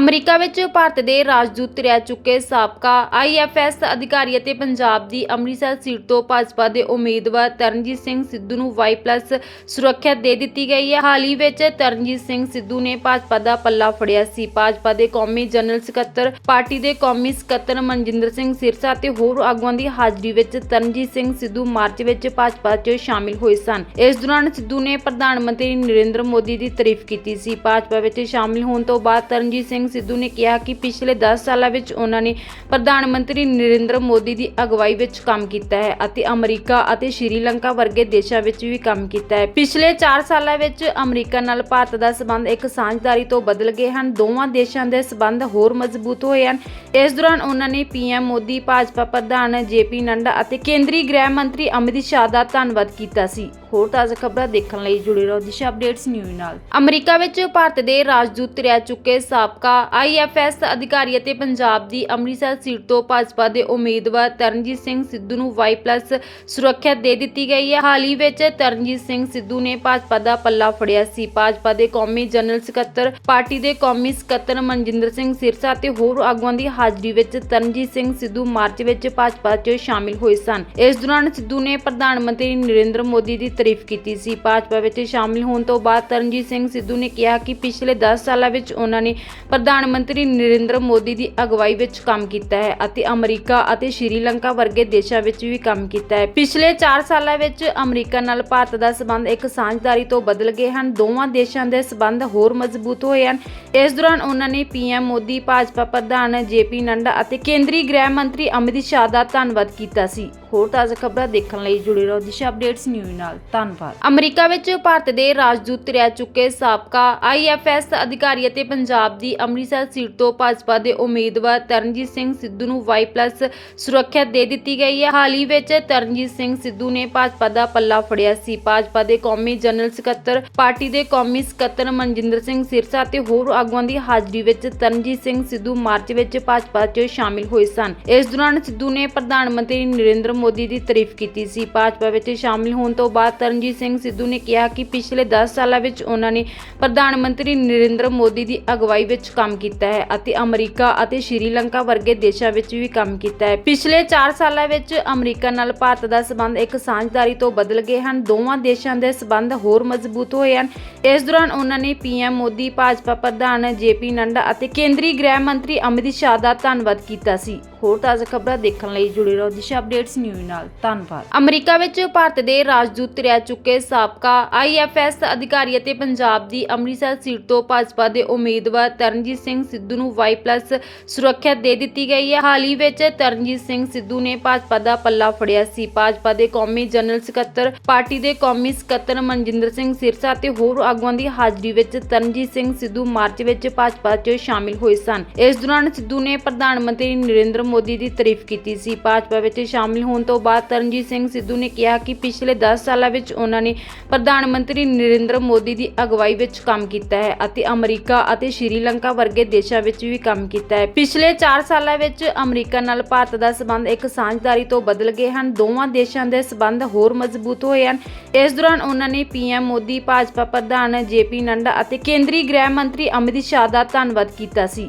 America ਵਿੱਚ ਭਾਰਤ ਦੇ ਰਾਜਦੂਤ ਰਹਿ ਚੁੱਕੇ ਸਾਬਕਾ ਆਈਐਫਐਸ ਅਧਿਕਾਰੀ ਅਤੇ ਪੰਜਾਬ ਦੀ ਅੰਮ੍ਰਿਤਸਰ ਸੀਟ ਤੋਂ ਭਾਜਪਾ ਦੇ ਉਮੀਦਵਾਰ ਤਰਨਜੀਤ ਸਿੰਘ ਸਿੱਧੂ ਨੂੰ ਵਾਈ ਪਲੱਸ ਸੁਰੱਖਿਆ ਦੇ ਦਿੱਤੀ ਗਈ ਹੈ। ਹਾਲ ਹੀ ਵਿੱਚ ਤਰਨਜੀਤ ਸਿੰਘ ਸਿੱਧੂ ਨੇ ਭਾਜਪਾ ਦਾ ਪੱਲਾ ਫੜਿਆ ਸੀ। ਭਾਜਪਾ ਦੇ ਕੌਮੀ ਜਨਰਲ ਸਕੱਤਰ, ਪਾਰਟੀ ਦੇ ਕੌਮੀ ਸਕੱਤਰ ਮਨਜਿੰਦਰ ਸਿੰਘ ਸਿਰਸਾ ਅਤੇ ਹੋਰ ਆਗੂਆਂ ਦੀ ਹਾਜ਼ਰੀ ਵਿੱਚ ਤਰਨਜੀਤ ਸਿੰਘ ਸਿੱਧੂ ਮਾਰਚ ਵਿੱਚ ਭਾਜਪਾ 'ਚ ਸ਼ਾਮਿਲ ਹੋਏ ਸਨ। ਇਸ ਦੌਰਾਨ ਸਿੱਧੂ ਨੇ ਪ੍ਰਧਾਨ ਮੰਤਰੀ ਨਰਿੰਦਰ ਮੋਦੀ ਦੀ ਤਾਰੀਫ ਕੀਤੀ ਸੀ। ਭਾਜਪਾ ਵਿੱਚ ਸ਼ਾਮਿਲ ਹੋਣ ਤੋਂ ਬਾਅਦ ਤਰਨਜੀਤ ਸਿੰਘ ਸਿੱਧੂ ਨੇ ਕਿਹਾ ਕਿ ਪਿਛਲੇ 10 ਸਾਲਾਂ ਵਿੱਚ ਉਹਨਾਂ ਨੇ ਪ੍ਰਧਾਨ ਮੰਤਰੀ ਨਰਿੰਦਰ ਮੋਦੀ ਦੀ ਅਗਵਾਈ ਵਿੱਚ ਕੰਮ ਕੀਤਾ ਹੈ ਅਤੇ ਅਮਰੀਕਾ ਅਤੇ ਸ਼੍ਰੀਲੰਕਾ ਵਰਗੇ ਦੇਸ਼ਾਂ ਵਿੱਚ ਵੀ ਕੰਮ ਕੀਤਾ ਹੈ। ਪਿਛਲੇ 4 ਸਾਲਾਂ ਵਿੱਚ ਅਮਰੀਕਾ ਨਾਲ ਭਾਰਤ ਦਾ ਸਬੰਧ ਇੱਕ ਸਾਂਝਦਾਰੀ ਤੋਂ ਬਦਲ ਗਏ ਹਨ। ਦੋਵਾਂ ਦੇਸ਼ਾਂ ਦੇ ਸਬੰਧ ਹੋਰ ਮਜ਼ਬੂਤ ਹੋਏ ਹਨ। ਇਸ ਦੌਰਾਨ ਉਹਨਾਂ ਨੇ ਪੀਐਮ ਮੋਦੀ, ਭਾਜਪਾ ਪ੍ਰਧਾਨ ਜੇਪੀ ਨੰਡਾ ਅਤੇ ਕੇਂਦਰੀ ਗ੍ਰਹਿ ਮੰਤਰੀ ਅਮਿਤ ਸ਼ਾਹ ਦਾ ਧੰਨਵਾਦ ਕੀਤਾ ਸੀ। ਹੋਰ ਤਾਜ਼ਾ ਖਬਰਾਂ ਦੇਖਣ ਲਈ ਜੁੜੇ ਰਹੋ ਦਿਸ਼ਾ ਅਪਡੇਟਸ ਨਿਊਜ਼ ਨਾਲ। ਅਮਰੀਕਾ ਵਿੱਚ ਭਾਰਤ ਦੇ ਰਾਜਦੂਤ ਰਹਿ ਚੁੱਕੇ ਸਾਬਕਾ ਆਈਐਫਐਸ ਅਧਿਕਾਰੀ ਅਤੇ ਪੰਜਾਬ ਦੀ ਅੰਮ੍ਰਿਤਸਰ ਸੀਟ ਤੋਂ ਭਾਜਪਾ ਦੇ ਉਮੀਦਵਾਰ ਤਰਨਜੀਤ ਸਿੰਘ ਸਿੱਧੂ ਨੂੰ ਵਾਈ ਪਲੱਸ ਸੁਰੱਖਿਆ ਦੇ ਦਿੱਤੀ ਗਈ ਹੈ। ਹਾਲ ਹੀ ਵਿੱਚ ਤਰਨਜੀਤ ਸਿੰਘ ਸਿੱਧੂ ਨੇ ਭਾਜਪਾ ਦਾ ਪੱਲਾ ਫੜਿਆ ਸੀ। ਭਾਜਪਾ ਦੇ ਕੌਮੀ ਜਨਰਲ ਸਕੱਤਰ, ਪਾਰਟੀ ਦੇ ਕੌਮੀ ਸਕੱਤਰ ਮਨਜਿੰਦਰ ਸਿੰਘ ਸਿਰਸਾ ਤੇ ਹੋਰ ਆਗੂਆਂ ਦੀ ਹਾਜ਼ਰੀ ਵਿੱਚ ਤਰਨਜੀਤ ਸਿੰਘ ਸਿੱਧੂ ਮਾਰਚ ਵਿੱਚ ਭਾਜਪਾ 'ਚ ਸ਼ਾਮਿਲ ਹੋਏ ਸਨ। ਇਸ ਦੌਰਾਨ ਸਿੱਧੂ ਨੇ ਪ੍ਰਧਾਨ ਮੰਤਰੀ ਨਰਿੰਦਰ ਮੋਦੀ ਦੀ ਤਾਰੀਫ ਕੀਤੀ ਸੀ। ਭਾਜਪਾ ਵਿੱਚ ਸ਼ਾਮਿਲ ਹੋਣ ਤੋਂ ਬਾਅਦ ਤਰਨਜੀਤ ਸਿੰਘ ਸਿੱਧੂ ਨੇ ਕਿਹਾ ਕਿ ਪਿਛਲੇ 10 ਸਾਲਾਂ ਵਿੱਚ ਉਹਨਾਂ ਨੇ ਪ੍ਰਧਾਨ ਮੰਤਰੀ ਨਰਿੰਦਰ ਮੋਦੀ ਦੀ ਅਗਵਾਈ ਵਿੱਚ ਕੰਮ ਕੀਤਾ ਹੈ ਅਤੇ ਅਮਰੀਕਾ ਅਤੇ ਸ਼੍ਰੀਲੰਕਾ ਵਰਗੇ ਦੇਸ਼ਾਂ ਵਿੱਚ ਵੀ ਕੰਮ ਕੀਤਾ ਹੈ। ਪਿਛਲੇ 4 ਸਾਲਾਂ ਵਿੱਚ ਅਮਰੀਕਾ ਨਾਲ ਭਾਰਤ ਦਾ ਸਬੰਧ ਇੱਕ ਸਾਂਝਦਾਰੀ ਤੋਂ ਬਦਲ ਗਏ ਹਨ। ਦੋਵਾਂ ਦੇਸ਼ਾਂ ਦੇ ਸਬੰਧ ਹੋਰ ਮਜ਼ਬੂਤ ਹੋਏ ਹਨ। ਇਸ ਦੌਰਾਨ ਉਹਨਾਂ ਨੇ ਪੀਐਮ ਮੋਦੀ, ਭਾਜਪਾ ਪ੍ਰਧਾਨ ਜੇਪੀ ਨੰਡਾ ਅਤੇ ਕੇਂਦਰੀ ਗ੍ਰਹਿ ਮੰਤਰੀ ਅਮਿਤ ਸ਼ਾਹ ਦਾ ਧੰਨਵਾਦ ਕੀਤਾ ਸੀ। ਹੋਰ ਤਾਜ਼ਾ ਖਬਰਾਂ ਦੇਖਣ ਲਈ ਜੁੜੇ ਰਹੋ ਦਿਸ਼ਾ ਅਪਡੇਟਸ ਨਿਊਜ਼ ਨਾਲ। ਧੰਨਵਾਦ। ਅਮਰੀਕਾ ਵਿੱਚ ਭਾਰਤ ਦੇ ਰਾਜਦੂਤ ਰਹਿ ਚੁੱਕੇ ਸਾਬਕਾ ਆਈਐਫਐਸ ਅਧਿਕਾਰੀ ਅਤੇ ਪੰਜਾਬ ਦੀ ਅੰਮ੍ਰਿਤਸਰ ਸੀਟ ਤੋਂ ਭਾਜਪਾ ਦੇ ਉਮੀਦਵਾਰ ਤਰਨਜੀਤ ਸਿੰਘ ਸਿੱਧੂ ਨੂੰ ਵਾਈ ਪਲੱਸ ਸੁਰੱਖਿਆ ਦੇ ਦਿੱਤੀ ਗਈ ਹੈ। ਹਾਲ ਹੀ ਵਿੱਚ ਤਰਨਜੀਤ ਸਿੰਘ ਸਿੱਧੂ ਨੇ ਭਾਜਪਾ ਦਾ ਪੱਲਾ ਫੜਿਆ ਸੀ। ਭਾਜਪਾ ਦੇ ਕੌਮੀ ਜਨਰਲ ਸਕੱਤਰ, ਪਾਰਟੀ ਦੇ ਕੌਮੀ ਸਕੱਤਰ ਮਨਜਿੰਦਰ ਸਿੰਘ ਸਿਰਸਾ ਤੇ ਹੋਰ ਆਗੂਆਂ ਦੀ ਹਾਜ਼ਰੀ ਵਿੱਚ ਤਰਨਜੀਤ ਸਿੰਘ ਸਿੱਧੂ ਮਾਰਚ ਵਿੱਚ ਭਾਜਪਾ 'ਚ ਸ਼ਾਮਿਲ ਹੋਏ ਸਨ। ਇਸ ਦੌਰਾਨ ਸਿੱਧੂ ਨੇ ਪ੍ਰਧਾਨ ਮੰਤਰੀ ਨਰਿੰਦਰ ਮੋਦੀ ਦੀ ਤਾਰੀਫ ਕੀਤੀ ਸੀ। ਭਾਜਪਾ ਵਿੱਚ ਸ਼ਾਮਿਲ ਹੋਣ ਤੋਂ ਬਾਅਦ ਤਰਨਜੀਤ ਸਿੰਘ ਸਿੱਧੂ ਨੇ ਕਿਹਾ ਕਿ ਪਿਛਲੇ 10 ਸਾਲਾਂ ਵਿੱਚ ਉਹਨਾਂ ਨੇ ਪ੍ਰਧਾਨ ਮੰਤਰੀ ਨਰਿੰਦਰ ਮੋਦੀ ਦੀ ਅਗਵਾਈ ਵਿੱਚ ਕੰਮ ਕੀਤਾ ਹੈ ਅਤੇ ਅਮਰੀਕਾ ਅਤੇ ਸ਼੍ਰੀਲੰਕਾ ਵਰਗੇ ਦੇਸ਼ਾਂ ਵਿੱਚ ਵੀ ਕੰਮ ਕੀਤਾ ਹੈ। ਪਿਛਲੇ 4 ਸਾਲਾਂ ਵਿੱਚ ਅਮਰੀਕਾ ਨਾਲ ਭਾਰਤ ਦਾ ਸਬੰਧ ਇੱਕ ਸਾਂਝਦਾਰੀ ਤੋਂ ਬਦਲ ਗਏ ਹਨ। ਦੋਵਾਂ ਦੇਸ਼ਾਂ ਦੇ ਸਬੰਧ ਹੋਰ ਮਜ਼ਬੂਤ ਹੋਏ ਹਨ। ਇਸ ਦੌਰਾਨ ਉਹਨਾਂ ਨੇ ਪੀਐਮ ਮੋਦੀ, ਭਾਜਪਾ ਪ੍ਰਧਾਨ ਜੇਪੀ ਨੰਡਾ ਅਤੇ ਕੇਂਦਰੀ ਗ੍ਰਹਿ ਮੰਤਰੀ ਅਮਿਤ ਸ਼ਾਹ ਦਾ ਧੰਨਵਾਦ ਕੀਤਾ ਸੀ। ਹੋਰ ਤਾਜ਼ਾ ਖਬਰਾਂ ਦੇਖਣ ਲਈ ਜੁੜੇ ਰਹੋ ਦਿਸ਼ਾ ਅਪਡੇਟਸ ਨਿਊਜ਼ ਨਾਲ। ਧੰਨਵਾਦ। ਅਮਰੀਕਾ ਵਿੱਚ ਭਾਰਤ ਦੇ ਰਾਜਦੂਤ ਰਹਿ ਚੁੱਕੇ ਸਾਬਕਾ ਆਈਐਫਐਸ ਅਧਿਕਾਰੀ ਅਤੇ ਪੰਜਾਬ ਦੀ ਅੰਮ੍ਰਿਤਸਰ ਸੀਟ ਤੋਂ ਭਾਜਪਾ ਦੇ ਉਮੀਦਵਾਰ ਤਰਨਜੀਤ ਸਿੰਘ ਸਿੱਧੂ ਨੂੰ ਵਾਈ ਪਲੱਸ ਸੁਰੱਖਿਆ ਦੇ ਦਿੱਤੀ ਗਈ ਹੈ। ਹਾਲ ਹੀ ਵਿੱਚ ਤਰਨਜੀਤ ਸਿੰਘ ਸਿੱਧੂ ਨੇ ਭਾਜਪਾ ਦਾ ਪੱਲਾ ਫੜਿਆ ਸੀ। ਭਾਜਪਾ ਦੇ ਕੌਮੀ ਜਨਰਲ ਸਕੱਤਰ, ਪਾਰਟੀ ਦੇ ਕੌਮੀ ਸਕੱਤਰ ਮਨਜਿੰਦਰ ਸਿੰਘ ਸਿਰਸਾ ਤੇ ਹੋਰ ਆਗੂਆਂ ਦੀ ਹਾਜ਼ਰੀ ਵਿੱਚ ਤਰਨਜੀਤ ਸਿੰਘ ਸਿੱਧੂ ਮਾਰਚ ਵਿੱਚ ਭਾਜਪਾ 'ਚ ਸ਼ਾਮਿਲ ਹੋਏ ਸਨ। ਇਸ ਦੌਰਾਨ ਸਿੱਧੂ ਨੇ ਪ੍ਰਧਾਨ ਮੰਤਰੀ ਨਰਿੰਦਰ ਮੋਦੀ ਦੀ ਤਾਰੀਫ ਕੀਤੀ ਸੀ। ਭਾਜਪਾ ਵਿੱਚ ਸ਼ਾਮਿਲ ਹੋਣ ਤੋਂ ਬਾਅਦ ਤਰਨਜੀਤ ਸਿੰਘ ਸਿੱਧੂ ਨੇ ਕਿਹਾ ਕਿ ਪਿਛਲੇ 10 ਸਾਲਾਂ ਵਿੱਚ ਉਹਨਾਂ ਨੇ ਪ੍ਰਧਾਨ ਮੰਤਰੀ ਨਰਿੰਦਰ ਮੋਦੀ ਦੀ ਅਗਵਾਈ ਵਿੱਚ ਕੰਮ ਕੀਤਾ ਹੈ ਅਤੇ ਅਮਰੀਕਾ ਅਤੇ ਸ਼੍ਰੀਲੰਕਾ ਵਰਗੇ ਦੇਸ਼ਾਂ ਵਿੱਚ ਵੀ ਕੰਮ ਕੀਤਾ ਹੈ। ਪਿਛਲੇ 4 ਸਾਲਾਂ ਵਿੱਚ ਅਮਰੀਕਾ ਨਾਲ ਭਾਰਤ ਦਾ ਸਬੰਧ ਇੱਕ ਸਾਂਝਦਾਰੀ ਤੋਂ ਬਦਲ ਗਏ ਹਨ। ਦੋਵਾਂ ਦੇਸ਼ਾਂ ਦੇ ਸਬੰਧ ਹੋਰ ਮਜ਼ਬੂਤ ਹੋਏ ਹਨ। ਇਸ ਦੌਰਾਨ ਉਹਨਾਂ ਨੇ ਪੀਐਮ ਮੋਦੀ, ਭਾਜਪਾ ਪ੍ਰਧਾਨ ਜੇਪੀ ਨੰਡਾ ਅਤੇ ਕੇਂਦਰੀ ਗ੍ਰਹਿ ਮੰਤਰੀ ਅਮਿਤ ਸ਼ਾਹ ਦਾ ਧੰਨਵਾਦ ਕੀਤਾ ਸੀ।